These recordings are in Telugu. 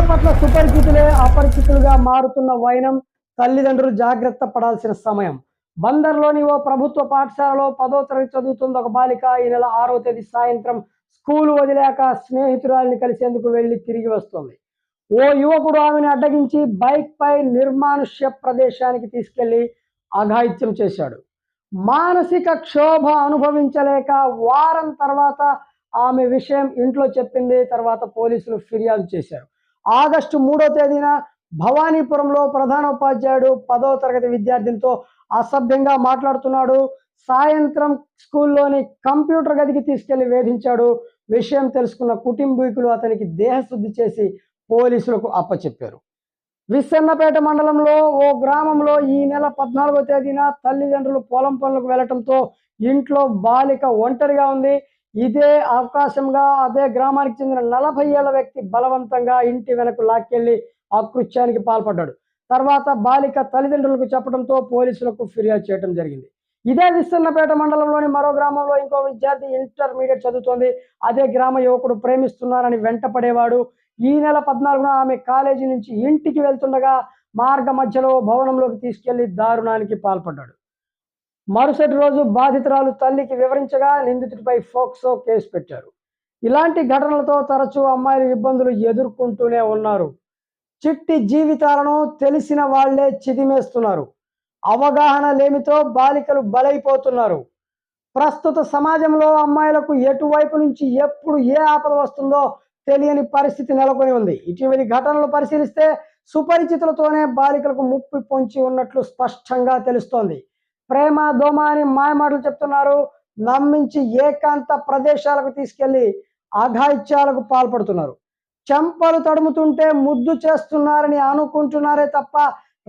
పిల్లల పట్ల సుపరిచితులే అపరిచితులుగా మారుతున్న వైనం తల్లిదండ్రులు జాగ్రత్త పడాల్సిన సమయం. బందర్లోని ఓ ప్రభుత్వ పాఠశాలలో పదో తరగతి చదువుతున్న ఒక బాలిక. ఈ నెల ఆరో తేదీ సాయంత్రం స్కూల్ వదిలాక స్నేహితురాలిని కలిసేందుకు వెళ్ళి తిరిగి వస్తుంది. ఓ యువకుడు ఆమెను అడ్డగించి బైక్ పై నిర్మానుష్య ప్రదేశానికి తీసుకెళ్ళి అఘాయిత్యం చేశాడు. మానసిక క్షోభ అనుభవించలేక వారం తర్వాత ఆమె విషయం ఇంట్లో చెప్పింది. తర్వాత పోలీసులు ఫిర్యాదు చేశారు. ఆగస్టు మూడో తేదీన భవానీపురంలో ప్రధానోపాధ్యాయుడు పదో తరగతి విద్యార్థినితో అసభ్యంగా మాట్లాడుతున్నాడు. సాయంత్రం స్కూల్లోని కంప్యూటర్ గదికి తీసుకెళ్ళి వేధించాడు. విషయం తెలుసుకున్న కుటుంబీకులు అతనికి దేహశుద్ధి చేసి పోలీసులకు అప్పచెప్పారు. విస్సన్నపేట మండలంలో ఓ గ్రామంలో ఈ నెల పద్నాలుగో తేదీన తల్లిదండ్రులు పొలం పనులకు వెళ్ళటంతో ఇంట్లో బాలిక ఒంటరిగా ఉంది. ఇదే అవకాశంగా అదే గ్రామానికి చెందిన నలభై ఏళ్ళ వ్యక్తి బలవంతంగా ఇంటి వెనక లాక్కెళ్ళి అకృత్యానికి పాల్పడ్డాడు. తర్వాత బాలిక తల్లిదండ్రులకు చెప్పడంతో పోలీసులకు ఫిర్యాదు చేయడం జరిగింది. ఇదే విస్తన్నపేట మండలంలోని మరో గ్రామంలో ఇంకో విద్యార్థి ఇంటర్మీడియట్ చదువుతోంది. అదే గ్రామ యువకుడు ప్రేమిస్తున్నారని వెంటపడేవాడు. ఈ నెల పద్నాలుగున ఆమె కాలేజీ నుంచి ఇంటికి వెళ్తుండగా మార్గ మధ్యలో భవనంలోకి తీసుకెళ్ళి దారుణానికి పాల్పడ్డాడు. మరుసటి రోజు బాధితురాలు తల్లికి వివరించగా నిందితుడిపై ఫోక్సో కేసు పెట్టారు. ఇలాంటి ఘటనలతో తరచూ అమ్మాయిలు ఇబ్బందులు ఎదుర్కొంటూనే ఉన్నారు. చిట్టి జీవితాలను తెలిసిన వాళ్ళే చిదిమేస్తున్నారు. అవగాహన లేమితో బాలికలు బలైపోతున్నారు. ప్రస్తుత సమాజంలో అమ్మాయిలకు ఎటువైపు నుంచి ఎప్పుడు ఏ ఆపద వస్తుందో తెలియని పరిస్థితి నెలకొని ఉంది. ఇటీవలి ఘటనలు పరిశీలిస్తే సుపరిచితులతోనే బాలికలకు ముప్పు పొంచి ఉన్నట్లు స్పష్టంగా తెలుస్తోంది. ప్రేమ దోమ అని మాయమాటలు చెప్తున్నారు. నమ్మించి ఏకాంత ప్రదేశాలకు తీసుకెళ్ళి అఘాయిత్యాలకు పాల్పడుతున్నారు. చెంపలు తడుముతుంటే ముద్దు చేస్తున్నారని అనుకుంటున్నారే తప్ప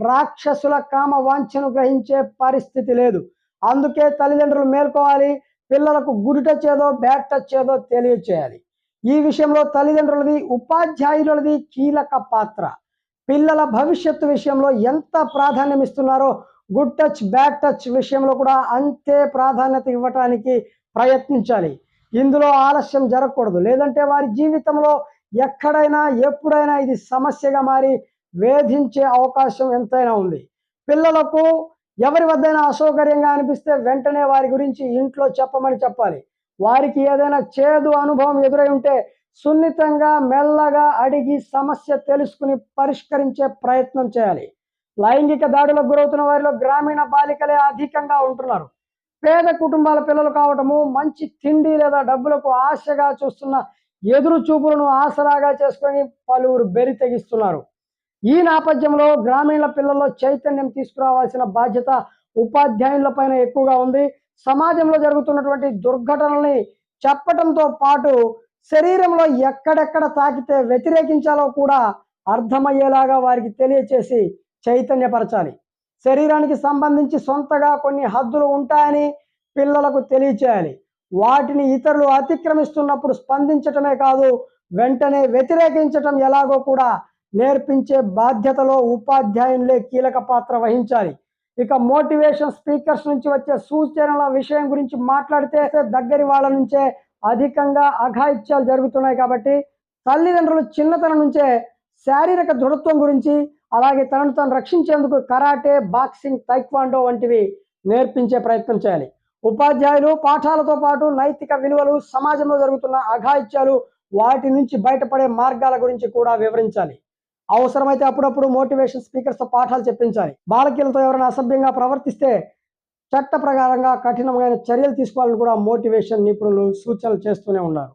రాక్షసుల కామ వాంఛను గ్రహించే పరిస్థితి లేదు. అందుకే తల్లిదండ్రులు మేల్కోవాలి పిల్లలకు గుడి టచ్ ఏదో బ్యాడ్ టచ్ ఏదో తెలియచేయాలి. ఈ విషయంలో తల్లిదండ్రులది ఉపాధ్యాయులది కీలక పాత్ర. పిల్లల భవిష్యత్తు విషయంలో ఎంత ప్రాధాన్యం ఇస్తున్నారో గుడ్ టచ్ బ్యాడ్ టచ్ విషయంలో కూడా అంతే ప్రాధాన్యత ఇవ్వటానికి ప్రయత్నించాలి. ఇందులో ఆలస్యం జరగకూడదు. లేదంటే వారి జీవితంలో ఎక్కడైనా ఎప్పుడైనా ఇది సమస్యగా మారి వేధించే అవకాశం ఎంతైనా ఉంది. పిల్లలకు ఎవరి వద్దైనా అసౌకర్యంగా అనిపిస్తే వెంటనే వారి గురించి ఇంట్లో చెప్పమని చెప్పాలి. వారికి ఏదైనా చేదు అనుభవం ఎదురై ఉంటే సున్నితంగా మెల్లగా అడిగి సమస్య తెలుసుకుని పరిష్కరించే ప్రయత్నం చేయాలి. లైంగిక దాడులకు గురవుతున్న వారిలో గ్రామీణ బాలికలే అధికంగా ఉంటున్నారు. పేద కుటుంబాల పిల్లలు కావటము మంచి తిండి లేదా డబ్బులకు ఆశగా చూస్తున్న ఎదురు చూపులను ఆసరాగా చేసుకొని పలువురు బెరి తెగిస్తున్నారు. ఈ నేపథ్యంలో గ్రామీణ పిల్లల్లో చైతన్యం తీసుకురావాల్సిన బాధ్యత ఉపాధ్యాయుల పైన ఎక్కువగా ఉంది. సమాజంలో జరుగుతున్నటువంటి దుర్ఘటనల్ని చెప్పటంతో పాటు శరీరంలో ఎక్కడెక్కడ తాకితే వ్యతిరేకించాలో కూడా అర్థమయ్యేలాగా వారికి తెలియచేసి చైతన్యపరచాలి. శరీరానికి సంబంధించి సొంతగా కొన్ని హద్దులు ఉంటాయని పిల్లలకు తెలియచేయాలి. వాటిని ఇతరులు అతిక్రమిస్తున్నప్పుడు స్పందించటమే కాదు వెంటనే వ్యతిరేకించటం ఎలాగో కూడా నేర్పించే బాధ్యతలో ఉపాధ్యాయులే కీలక పాత్ర వహించాలి. ఇక మోటివేషన్ స్పీకర్స్ నుంచి వచ్చే సూచనల విషయం గురించి మాట్లాడితే దగ్గరి వాళ్ళ నుంచే అధికంగా అఘాయిత్యాలు జరుగుతున్నాయి కాబట్టి తల్లిదండ్రులు చిన్నతనం నుంచే శారీరక దృఢత్వం గురించి అలాగే తనను తాను రక్షించేందుకు కరాటే బాక్సింగ్ తైక్వాండో వంటివి నేర్పించే ప్రయత్నం చేయాలి. ఉపాధ్యాయులు పాఠాలతో పాటు నైతిక విలువలు సమాజంలో జరుగుతున్న అఘాయిత్యాలు వాటి నుంచి బయటపడే మార్గాల గురించి కూడా వివరించాలి. అవసరమైతే అప్పుడప్పుడు మోటివేషన్ స్పీకర్స్తో పాఠాలు చెప్పించాలి. బాలకీలతో ఎవరైనా అసభ్యంగా ప్రవర్తిస్తే చట్ట ప్రకారంగా కఠినమైన చర్యలు తీసుకోవాలని కూడా మోటివేషన్ నిపుణులు సూచనలు చేస్తూనే ఉన్నారు.